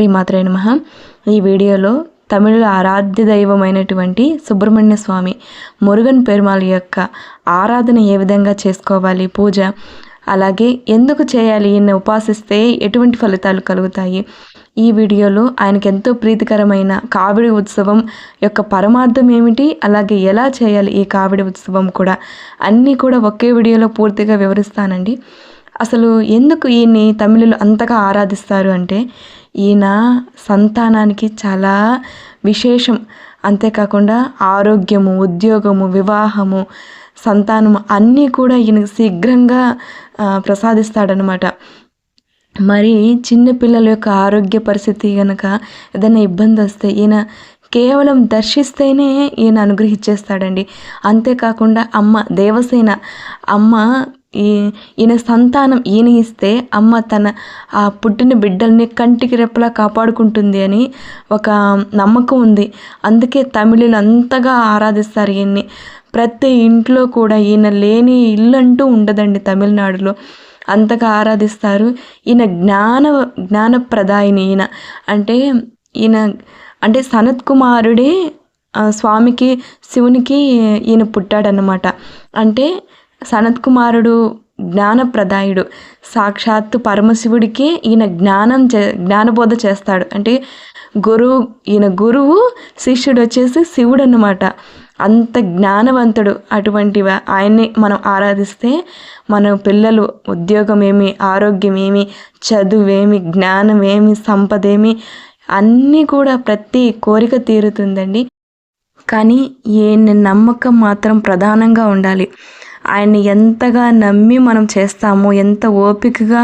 శ్రీమాత్రే నమ. ఈ వీడియోలో తమిళ ఆరాధ్య దైవమైనటువంటి సుబ్రహ్మణ్య స్వామి మురుగన్ పెరుమాళ్ యొక్క ఆరాధన ఏ విధంగా చేసుకోవాలి పూజ అలాగే ఎందుకు చేయాలి ఈయన ఉపాసిస్తే ఎటువంటి ఫలితాలు కలుగుతాయి. ఈ వీడియోలో ఆయనకి ఎంతో ప్రీతికరమైన కావిడి ఉత్సవం యొక్క పరమార్థం ఏమిటి అలాగే ఎలా చేయాలి ఈ కావిడి ఉత్సవం కూడా అన్నీ కూడా ఒకే వీడియోలో పూర్తిగా వివరిస్తానండి. అసలు ఎందుకు ఈయన్ని తమిళులు అంతగా ఆరాధిస్తారు అంటే ఈయన సంతానానికి చాలా విశేషం. అంతేకాకుండా ఆరోగ్యము ఉద్యోగము వివాహము సంతానము అన్నీ కూడా ఈయనకు శీఘ్రంగా ప్రసాదిస్తాడనమాట మరి చిన్నపిల్లల యొక్క ఆరోగ్య పరిస్థితి కనుక ఏదైనా ఇబ్బంది వస్తే ఈయన కేవలం దర్శిస్తేనే ఈయన అనుగ్రహించేస్తాడండి. అంతేకాకుండా అమ్మ దేవసేన అమ్మ ఈ ఈయన సంతానం ఈయన ఇస్తే అమ్మ తన ఆ పుట్టిన బిడ్డల్ని కంటికి రెప్పలా కాపాడుకుంటుంది అని ఒక నమ్మకం ఉంది. అందుకే తమిళులు అంతగా ఆరాధిస్తారు ఈయన్ని. ప్రతి ఇంట్లో కూడా ఈయన లేని ఇల్లు అంటూ ఉండదండి తమిళనాడులో. అంతగా ఆరాధిస్తారు. ఈయన జ్ఞాన జ్ఞానప్రదాయిని ఈయన. అంటే ఈయన అంటే సనత్ కుమారుడే స్వామికి శివునికి ఈయన పుట్టాడనమాట అంటే సనత్ కుమారుడు జ్ఞానప్రదాయుడు. సాక్షాత్తు పరమశివుడికి ఈయన జ్ఞానం చే జ్ఞానబోధ చేస్తాడు. అంటే గురువు ఈయన గురువు శిష్యుడు వచ్చేసి శివుడు అన్నమాట అంత జ్ఞానవంతుడు అటువంటి ఆయన్ని మనం ఆరాధిస్తే మన పిల్లలు ఉద్యోగం ఏమి ఆరోగ్యం ఏమి చదువేమి జ్ఞానం ఏమి సంపదేమి అన్నీ కూడా ప్రతి కోరిక తీరుతుందండి. కానీ ఈయన నమ్మకం మాత్రం ప్రధానంగా ఉండాలి. ఆయన్ని ఎంతగా నమ్మి మనం చేస్తామో ఎంత ఓపికగా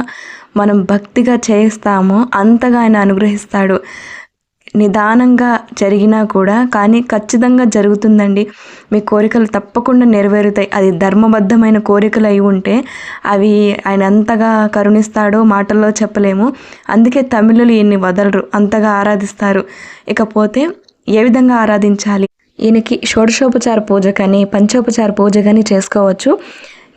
మనం భక్తిగా చేస్తామో అంతగా ఆయన అనుగ్రహిస్తాడు. నిదానంగా జరిగినా కూడా కానీ ఖచ్చితంగా జరుగుతుందండి. మీ కోరికలు తప్పకుండా నెరవేరుతాయి. అది ధర్మబద్ధమైన కోరికలు అయి ఉంటే అవి ఆయన అంతగా కరుణిస్తాడో మాటల్లో చెప్పలేము. అందుకే తమిళులు ఈయన్ని వదలరు. అంతగా ఆరాధిస్తారు. ఇకపోతే ఏ విధంగా ఆరాధించాలి? ఈయనకి షోడశోపచార పూజ కానీ పంచోపచార పూజ కానీ చేసుకోవచ్చు.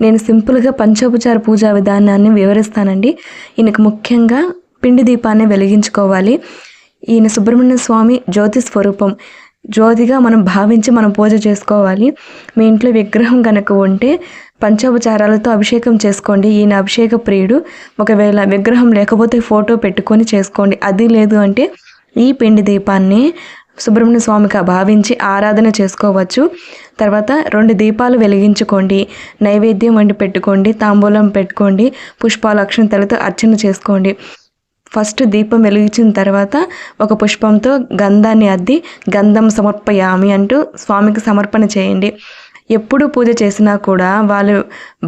నేను సింపుల్గా పంచోపచార పూజా విధానాన్ని వివరిస్తానండి. ఈయనకు ముఖ్యంగా పిండి దీపాన్ని వెలిగించుకోవాలి. ఈయన సుబ్రహ్మణ్య స్వామి జ్యోతి స్వరూపం. జ్యోతిగా మనం భావించి మనం పూజ చేసుకోవాలి. మీ ఇంట్లో విగ్రహం కనుక ఉంటే పంచోపచారాలతో అభిషేకం చేసుకోండి. ఈయన అభిషేక ప్రియుడు. ఒకవేళ విగ్రహం లేకపోతే ఫోటో పెట్టుకొని చేసుకోండి. అది లేదు అంటే ఈ పిండి దీపాన్ని సుబ్రహ్మణ్య స్వామిగా భావించి ఆరాధన చేసుకోవచ్చు. తర్వాత రెండు దీపాలు వెలిగించుకోండి. నైవేద్యం వండి పెట్టుకోండి. తాంబూలం పెట్టుకోండి. పుష్పాల అక్షంతలతో అర్చన చేసుకోండి. ఫస్ట్ దీపం వెలిగించిన తర్వాత ఒక పుష్పంతో గంధాన్ని అద్ది గంధం సమర్పయామి అంటూ స్వామికి సమర్పణ చేయండి. ఎప్పుడు పూజ చేసినా కూడా వాళ్ళు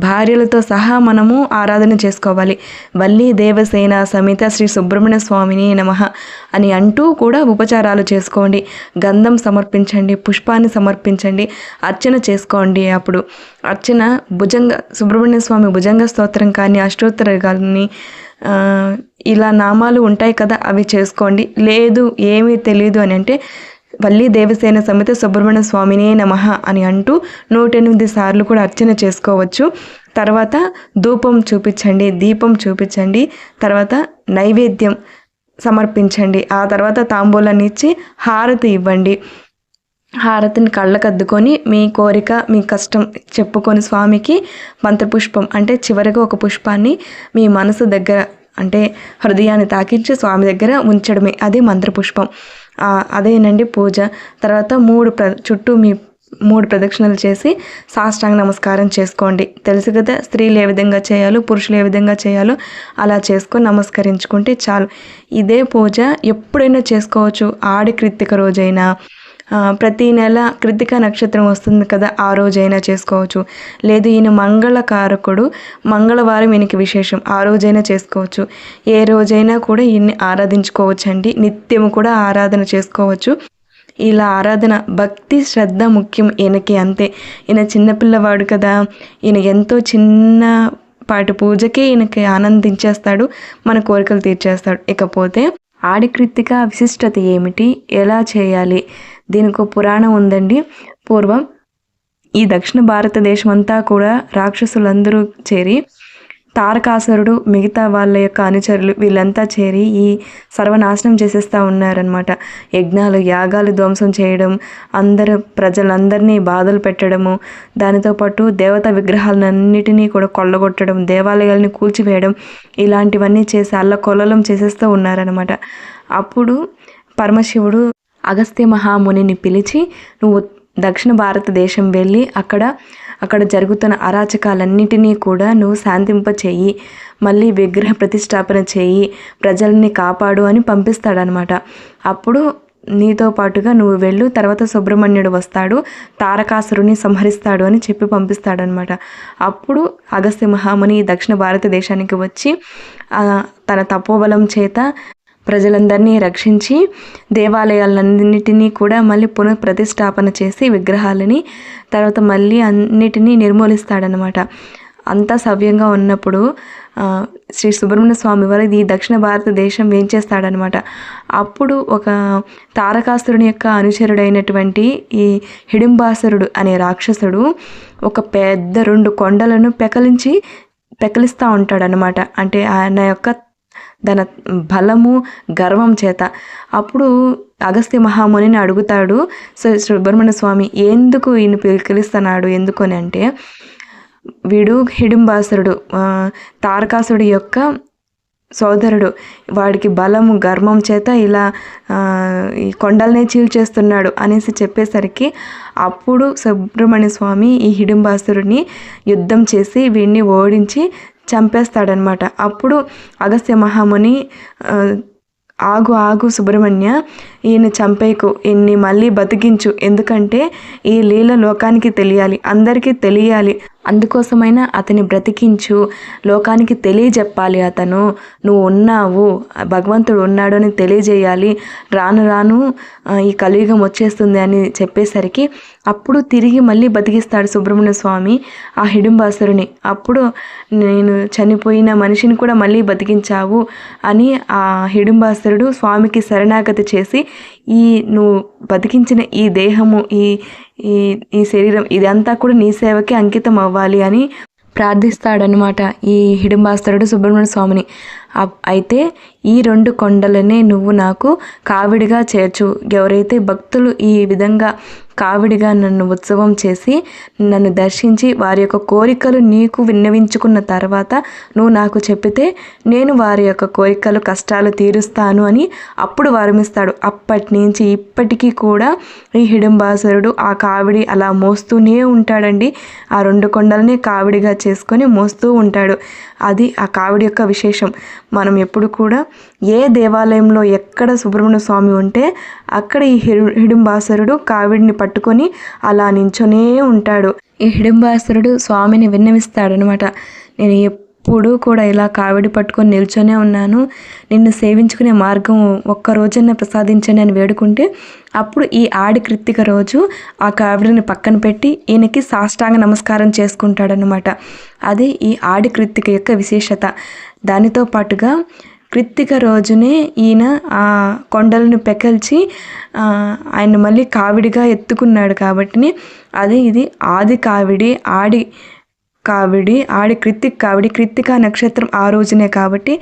భార్యలతో సహా మనము ఆరాధన చేసుకోవాలి. వల్లి దేవసేన సమిత శ్రీ సుబ్రహ్మణ్య స్వామిని నమ అని అంటూ కూడా ఉపచారాలు చేసుకోండి. గంధం సమర్పించండి పుష్పాన్ని సమర్పించండి అర్చన చేసుకోండి అప్పుడు. అర్చన భుజంగ సుబ్రహ్మణ్య స్వామి భుజంగ స్తోత్రం కానీ అష్టోత్తర కానీ ఇలా నామాలు ఉంటాయి కదా అవి చేసుకోండి. లేదు ఏమీ తెలియదు అని అంటే వల్లి దేవసేన సమేత సుబ్రహ్మణ్య స్వామినే నమ అని అంటూ నూట ఎనిమిది సార్లు కూడా అర్చన చేసుకోవచ్చు. తర్వాత ధూపం చూపించండి దీపం చూపించండి తర్వాత నైవేద్యం సమర్పించండి. ఆ తర్వాత తాంబూలాన్ని ఇచ్చి హారతి ఇవ్వండి. హారతిని కళ్ళకద్దుకొని మీ కోరిక మీ కష్టం చెప్పుకొని స్వామికి మంత్రపుష్పం అంటే చివరిగా ఒక పుష్పాన్ని మీ మనసు దగ్గర అంటే హృదయాన్ని తాకించి స్వామి దగ్గర ఉంచడమే. అదే మంత్రపుష్పం. అదేనండి పూజ. తర్వాత మూడు ప్ర చుట్టూ మీ మూడు ప్రదక్షిణలు చేసి సాష్టాంగ నమస్కారం చేసుకోండి. తెలుసు కదా స్త్రీలు ఏ విధంగా చేయాలో పురుషులు ఏ విధంగా చేయాలో అలా చేసుకొని నమస్కరించుకుంటే చాలు. ఇదే పూజ ఎప్పుడైనా చేసుకోవచ్చు. ఆడి కృత్తిక రోజైనా ప్రతి నెల కృతిక నక్షత్రం వస్తుంది కదా ఆ రోజైనా చేసుకోవచ్చు. లేదు ఈయన మంగళకారకుడు మంగళవారం ఈయనకి విశేషం ఆ రోజైనా చేసుకోవచ్చు. ఏ రోజైనా కూడా ఈయన్ని ఆరాధించుకోవచ్చు అండి నిత్యము కూడా ఆరాధన చేసుకోవచ్చు. ఇలా ఆరాధన భక్తి శ్రద్ధ ముఖ్యం ఈయనకి అంతే. ఈయన చిన్నపిల్లవాడు కదా ఈయన ఎంతో చిన్న పాటి పూజకే ఈయనకి ఆనందించేస్తాడు మన కోరికలు తీర్చేస్తాడు. ఇకపోతే ఆడికృత్తిక విశిష్టత ఏమిటి? ఎలా చేయాలి? దీనికి పురాణం ఉందండి. పూర్వం ఈ దక్షిణ భారతదేశం అంతా కూడా రాక్షసులందరూ చేరి తారకాసురుడు మిగతా వాళ్ళ యొక్క అనుచరులు వీళ్ళంతా చేరి ఈ సర్వనాశనం చేసేస్తూ ఉన్నారనమాట యజ్ఞాలు యాగాలు ధ్వంసం చేయడం అందరు ప్రజలందరినీ బాధలు పెట్టడము దానితో పాటు దేవతా విగ్రహాలన్నిటినీ కూడా కొల్లగొట్టడం దేవాలయాలని కూల్చివేయడం ఇలాంటివన్నీ చేసి అల్ల కొలలం చేసేస్తూ ఉన్నారనమాట అప్పుడు పరమశివుడు అగస్త్య మహామునిని పిలిచి నువ్వు దక్షిణ భారతదేశం వెళ్ళి అక్కడ అక్కడ జరుగుతున్న అరాచకాలన్నిటినీ కూడా నువ్వు శాంతింప చెయ్యి మళ్ళీ విగ్రహ ప్రతిష్టాపన చేయి. ప్రజల్ని కాపాడు అని పంపిస్తాడనమాట అప్పుడు నీతో పాటుగా నువ్వు వెళ్ళు తర్వాత సుబ్రహ్మణ్యుడు వస్తాడు తారకాసురుని సంహరిస్తాడు అని చెప్పి పంపిస్తాడనమాట అప్పుడు అగస్త్య మహాముని దక్షిణ భారతదేశానికి వచ్చి తన తపోబలం చేత ప్రజలందరినీ రక్షించి దేవాలయాలన్నింటినీ కూడా మళ్ళీ పునః ప్రతిష్టాపన చేసి విగ్రహాలని తర్వాత మళ్ళీ అన్నిటినీ నిర్మూలిస్తాడనమాట అంతా సవ్యంగా ఉన్నప్పుడు శ్రీ సుబ్రహ్మణ్య స్వామి వారు ఈ దక్షిణ భారతదేశం ఏం చేస్తాడనమాట అప్పుడు ఒక తారకాసురుని యొక్క అనుచరుడైనటువంటి ఈ హిడింబాసురుడు అనే రాక్షసుడు ఒక పెద్ద రెండు కొండలను పెకలించి పెకలిస్తూ ఉంటాడనమాట అంటే ఆయన యొక్క తన బలము గర్వం చేత. అప్పుడు అగస్త్య మహామునిని అడుగుతాడు సో సుబ్రహ్మణ్య స్వామి ఎందుకు ఈయన పిలిపిలుస్తున్నాడు ఎందుకు అని అంటే వీడు హిడింబాసురుడు తారకాసుడి యొక్క సోదరుడు. వాడికి బలము గర్వం చేత ఇలా ఈ కొండల్నే చీల్చేస్తున్నాడు అనేసి చెప్పేసరికి అప్పుడు సుబ్రహ్మణ్య స్వామి ఈ హిడింబాసురుడిని యుద్ధం చేసి వీడిని ఓడించి చంపేస్తాడనమాట. అప్పుడు అగస్త్య మహాముని ఆగు ఆగు సుబ్రహ్మణ్య ఈయన చంపేకు ఈయన్ని మళ్ళీ బతికించు. ఎందుకంటే ఈ లీల లోకానికి తెలియాలి అందరికీ తెలియాలి. అందుకోసమైనా అతని బ్రతికించు. లోకానికి తెలియజెప్పాలి అతను. నువ్వు ఉన్నావు. భగవంతుడు ఉన్నాడు అని తెలియజేయాలి. రాను రాను ఈ కలియుగం వచ్చేస్తుంది అని చెప్పేసరికి అప్పుడు తిరిగి మళ్ళీ బతికిస్తాడు సుబ్రహ్మణ్య స్వామి ఆ హిడింబాసురుని. అప్పుడు నేను చనిపోయిన మనిషిని కూడా మళ్ళీ బతికించావు అని ఆ హిడింబాసురుడు స్వామికి శరణాగతి చేసి ఈ నువ్వు బతికించిన ఈ దేహము ఈ ఈ ఈ శరీరం ఇదంతా కూడా నీ సేవకి అంకితం అవ్వాలి అని ప్రార్థిస్తాడనమాట ఈ హిడింబాస్తరుడు సుబ్రహ్మణ్య స్వామిని. అయితే ఈ రెండు కొండలనే నువ్వు నాకు కావిడిగా చేర్చు. ఎవరైతే భక్తులు ఈ విధంగా కావిడిగా నన్ను ఉత్సవం చేసి నన్ను దర్శించి వారి యొక్క కోరికలు నీకు విన్నవించుకున్న తర్వాత నువ్వు నాకు చెప్పితే నేను వారి యొక్క కోరికలు కష్టాలు తీరుస్తాను అని అప్పుడు వరమిస్తాడు. అప్పటి నుంచి ఇప్పటికీ కూడా ఈ హిడింబాసురుడు ఆ కావిడి అలా మోస్తూనే ఉంటాడండి. ఆ రెండు కొండలనే కావిడిగా చేసుకొని మోస్తూ ఉంటాడు. అది ఆ కావిడి యొక్క విశేషం. మనం ఎప్పుడు కూడా ఏ దేవాలయంలో ఎక్కడ సుబ్రహ్మణ్య స్వామి ఉంటే అక్కడ ఈ హిడి హిడింబాసురుడు కావిడిని పట్టుకొని అలా నించొనే ఉంటాడు. ఈ హిడింబాసురుడు స్వామిని విన్నవిస్తాడనమాట నేను ఎప్పుడూ కూడా ఇలా కావిడి పట్టుకొని నిల్చొనే ఉన్నాను. నిన్ను సేవించుకునే మార్గం ఒక్క రోజన్న ప్రసాదించండి అని వేడుకుంటే అప్పుడు ఈ ఆడి కృత్తిక రోజు ఆ కావిడిని పక్కన పెట్టి ఈయనకి సాష్టాంగ నమస్కారం చేసుకుంటాడనమాట అది ఈ ఆడి కృత్తిక యొక్క విశేషత. దానితో పాటుగా కృత్తిక రోజునే ఈయన ఆ కొండలను పెకల్చి ఆయన మళ్ళీ కావిడిగా ఎత్తుకున్నాడు కాబట్టి అది ఇది ఆది కావిడి ఆడి కావిడి ఆడి కృత్తిక కావిడి. కృత్తిక నక్షత్రం ఆ రోజునే కాబట్టి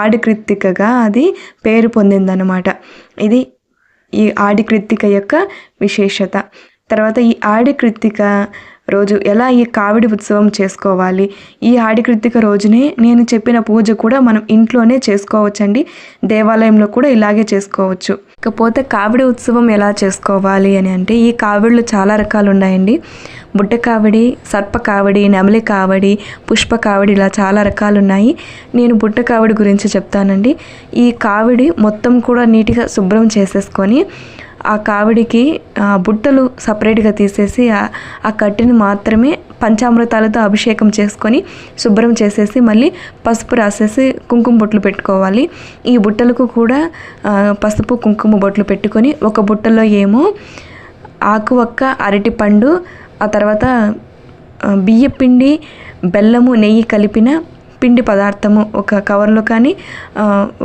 ఆడి కృత్తికగా అది పేరు పొందిందనమాట ఇది ఈ ఆడి కృత్తిక యొక్క విశేషత. తర్వాత ఈ ఆడి కృత్తిక రోజు ఎలా ఈ కావిడి ఉత్సవం చేసుకోవాలి? ఈ ఆడి కృత్తిక రోజునే నేను చెప్పిన పూజ కూడా మనం ఇంట్లోనే చేసుకోవచ్చండి. దేవాలయంలో కూడా ఇలాగే చేసుకోవచ్చు. ఇకపోతే కావిడి ఉత్సవం ఎలా చేసుకోవాలి అని అంటే ఈ కావిళ్ళు చాలా రకాలు ఉన్నాయండి బుట్ట కావడి సర్ప కావడి నెమలి కావడి పుష్ప కావడి ఇలా చాలా రకాలు ఉన్నాయి నేను బుట్ట కావిడి గురించి చెప్తానండి. ఈ కావిడి మొత్తం కూడా నీట్గా శుభ్రం చేసేసుకొని ఆ కావిడికి బుట్టలు సపరేట్గా తీసేసి ఆ- ఆ కట్టెని మాత్రమే పంచామృతాలతో అభిషేకం చేసుకొని శుభ్రం చేసేసి మళ్ళీ పసుపు రాసేసి కుంకుమ బొట్లు పెట్టుకోవాలి. ఈ బుట్టలకు కూడా పసుపు కుంకుమ బొట్లు పెట్టుకొని ఒక బుట్టలో ఏమో ఆకు ఒక్క అరటిపండు ఆ తర్వాత బియ్య బియ్యపిండి బెల్లము నెయ్యి కలిపిన పిండి పదార్థము ఒక కవర్లో కానీ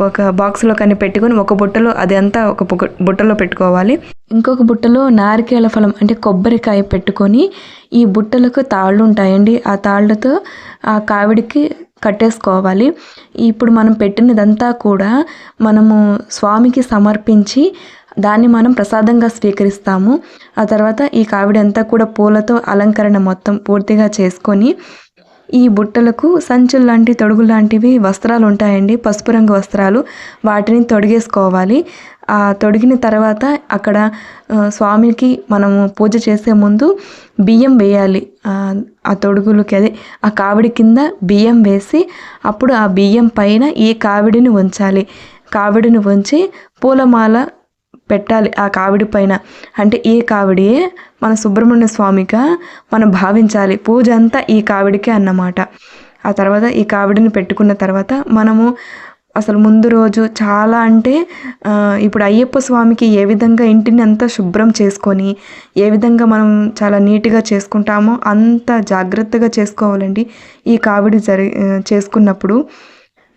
ఒక బాక్స్లో కానీ పెట్టుకొని ఒక బుట్టలో అది అంతా ఒక బుట్టలో పెట్టుకోవాలి. ఇంకొక బుట్టలో నారికేళ ఫలం అంటే కొబ్బరికాయ పెట్టుకొని ఈ బుట్టలకు తాళ్ళు ఉంటాయండి. ఆ తాళ్ళతో ఆ కావిడికి కట్టేసుకోవాలి. ఇప్పుడు మనం పెట్టినదంతా కూడా మనము స్వామికి సమర్పించి దాన్ని మనం ప్రసాదంగా స్వీకరిస్తాము. ఆ తర్వాత ఈ కావిడంతా కూడా పూలతో అలంకరణ మొత్తం పూర్తిగా చేసుకొని ఈ బుట్టలకు సంచులు లాంటి తొడుగు లాంటివి వస్త్రాలు ఉంటాయండి. పసుపు రంగు వస్త్రాలు. వాటిని తొడిగేసుకోవాలి. ఆ తొడిగిన తర్వాత అక్కడ స్వామికి మనము పూజ చేసే ముందు బియ్యం వేయాలి. ఆ తొడుగులకి అదే ఆ కావిడి కింద బియ్యం వేసి అప్పుడు ఆ బియ్యం పైన ఈ కావిడిని ఉంచాలి. కావిడిని ఉంచి పూలమాల పెట్టాలి ఆ కావిడి పైన. అంటే ఈ కావిడియే మన సుబ్రహ్మణ్య స్వామిగా మనం భావించాలి. పూజ అంతా ఈ కావిడికే అన్నమాట. ఆ తర్వాత ఈ కావిడిని పెట్టుకున్న తర్వాత మనము అసలు ముందు రోజు చాలా అంటే ఇప్పుడు అయ్యప్ప స్వామికి ఏ విధంగా ఇంటిని అంతా శుభ్రం చేసుకొని ఏ విధంగా మనం చాలా నీట్గా చేసుకుంటామో అంత జాగ్రత్తగా చేసుకోవాలండి. ఈ కావిడి జరి చేసుకున్నప్పుడు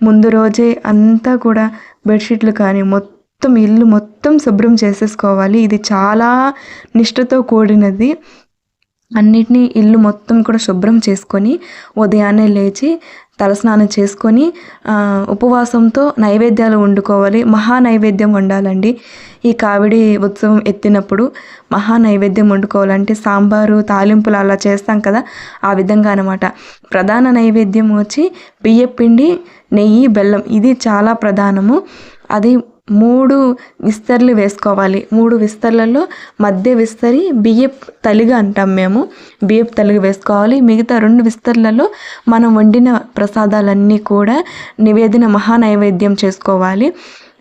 ముందు రోజే అంతా కూడా బెడ్షీట్లు కానీ మొత్తం మొత్తం ఇల్లు మొత్తం శుభ్రం చేసేసుకోవాలి. ఇది చాలా నిష్ఠతో కూడినది. అన్నిటినీ ఇల్లు మొత్తం కూడా శుభ్రం చేసుకొని ఉదయాన్నే లేచి తలస్నానం చేసుకొని ఉపవాసంతో నైవేద్యాలు వండుకోవాలి. మహా నైవేద్యం వండాలండి. ఈ కావిడి ఉత్సవం ఎత్తినప్పుడు మహా నైవేద్యం వండుకోవాలంటే సాంబారు తాలింపులు అలా చేస్తాం కదా ఆ విధంగా అనమాట ప్రధాన నైవేద్యం వచ్చి బియ్యపిండి నెయ్యి బెల్లం. ఇది చాలా ప్రధానము. అది మూడు విస్తర్లు వేసుకోవాలి. మూడు విస్తర్లలో మధ్య విస్తరి బియ్యపు తలిగా అంటాం మేము. బియ్యపు తలిగి వేసుకోవాలి. మిగతా రెండు విస్తర్లలో మనం వండిన ప్రసాదాలన్నీ కూడా నివేదన మహానైవేద్యం చేసుకోవాలి.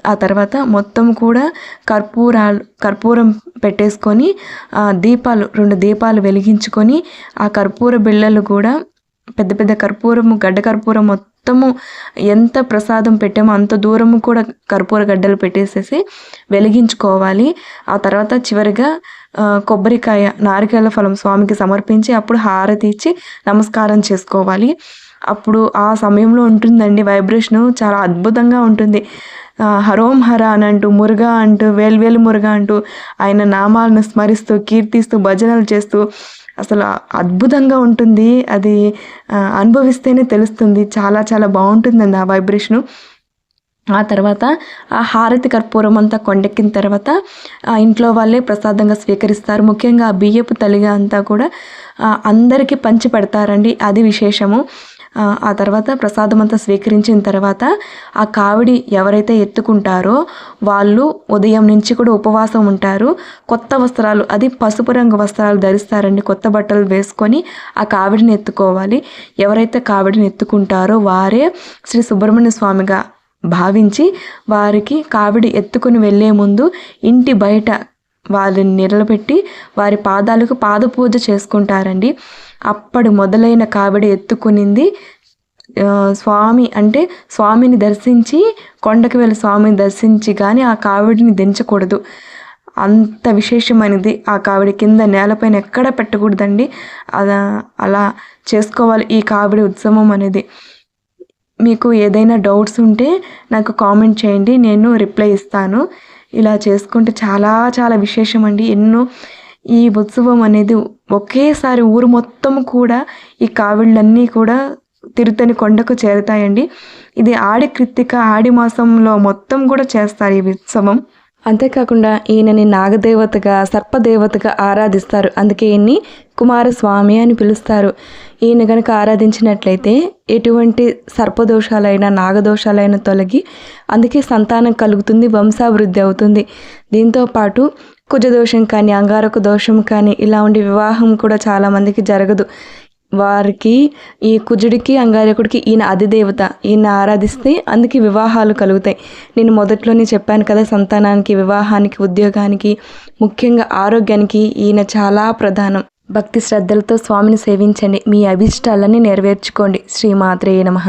ఆ తర్వాత మొత్తం కూడా కర్పూరాలు కర్పూరం పెట్టేసుకొని దీపాలు రెండు దీపాలు వెలిగించుకొని ఆ కర్పూర బిళ్ళలు కూడా పెద్ద పెద్ద కర్పూరము గడ్డ కర్పూరం మొత్తము ఎంత ప్రసాదం పెట్టామో అంత దూరము కూడా కర్పూర గడ్డలు పెట్టేసేసి వెలిగించుకోవాలి. ఆ తర్వాత చివరిగా కొబ్బరికాయ నారికేళ ఫలం స్వామికి సమర్పించి అప్పుడు హారతి ఇచ్చి నమస్కారం చేసుకోవాలి. అప్పుడు ఆ సమయంలో ఉంటుందండి వైబ్రేషను చాలా అద్భుతంగా ఉంటుంది. హరోం హర అని అంటూ మురుగా అంటూ వేల్వేలు మురుగా అంటూ ఆయన నామాలను స్మరిస్తూ కీర్తిస్తూ భజనలు చేస్తూ అసలు అద్భుతంగా ఉంటుంది. అది అనుభవిస్తేనే తెలుస్తుంది. చాలా చాలా బాగుంటుందండి ఆ వైబ్రేషను. ఆ తర్వాత ఆ హారతి కర్పూరం అంతా కొండెక్కిన తర్వాత ఆ ఇంట్లో వాళ్ళే ప్రసాదంగా స్వీకరిస్తారు. ముఖ్యంగా ఆ బియ్యపు తలిగా అంతా కూడా అందరికీ పంచి పెడతారండి. అది విశేషము. ఆ తర్వాత ప్రసాదం అంతా స్వీకరించిన తర్వాత ఆ కావిడి ఎవరైతే ఎత్తుకుంటారో వాళ్ళు ఉదయం నుంచి కూడా ఉపవాసం ఉంటారు. కొత్త వస్త్రాలు అది పసుపు రంగు వస్త్రాలు ధరిస్తారండి. కొత్త బట్టలు వేసుకొని ఆ కావిడిని ఎత్తుకోవాలి. ఎవరైతే కావిడిని ఎత్తుకుంటారో వారే శ్రీ సుబ్రహ్మణ్య స్వామిగా భావించి వారికి కావిడి ఎత్తుకుని వెళ్ళే ముందు ఇంటి బయట వారిని నిలబెట్టి వారి పాదాలకు పాదపూజ చేసుకుంటారండి. అప్పుడు మొదలైన కావిడి ఎత్తుకునింది. స్వామి అంటే స్వామిని దర్శించి కొండకి వెళ్ళి స్వామిని దర్శించి కానీ ఆ కావిడిని దించకూడదు. అంత విశేషమైనది ఆ కావిడి కింద నేలపైన ఎక్కడ పెట్టకూడదండి. అలా అలా చేసుకోవాలి ఈ కావిడి ఉత్సవం అనేది. మీకు ఏదైనా డౌట్స్ ఉంటే నాకు కామెంట్ చేయండి నేను రిప్లై ఇస్తాను. ఇలా చేసుకుంటే చాలా చాలా విశేషం అండి ఎన్నో ఈ ఉత్సవం అనేది ఒకేసారి ఊరు మొత్తం కూడా ఈ కావిళ్ళన్నీ కూడా తిరుతని కొండకు చేరుతాయండి. ఇది ఆడి కృత్తిక ఆడి మాసంలో మొత్తం కూడా చేస్తారు ఈ ఉత్సవం. అంతేకాకుండా ఈయనని నాగదేవతగా సర్పదేవతగా ఆరాధిస్తారు. అందుకే ఈయన్ని కుమారస్వామి అని పిలుస్తారు. ఈయన కనుక ఆరాధించినట్లయితే ఎటువంటి సర్పదోషాలైనా నాగదోషాలైనా తొలగి అందుకే సంతానం కలుగుతుంది వంశాభివృద్ధి అవుతుంది. దీంతో పాటు కుజదోషం కానీ అంగారక దోషం కానీ ఇలా ఉండి వివాహం కూడా చాలామందికి జరగదు. వారికి ఈ కుజుడికి అంగారకుడికి ఈయన అధిదేవత ఈయన ఆరాధిస్తే అందుకే వివాహాలు కలుగుతాయి. నేను మొదట్లోనే చెప్పాను కదా సంతానానికి వివాహానికి ఉద్యోగానికి ముఖ్యంగా ఆరోగ్యానికి ఈయన చాలా ప్రధానం. భక్తి శ్రద్ధలతో స్వామిని సేవించండి. మీ అభిష్టాలన్నీ నెరవేర్చుకోండి. శ్రీమాత్రేయ నమ.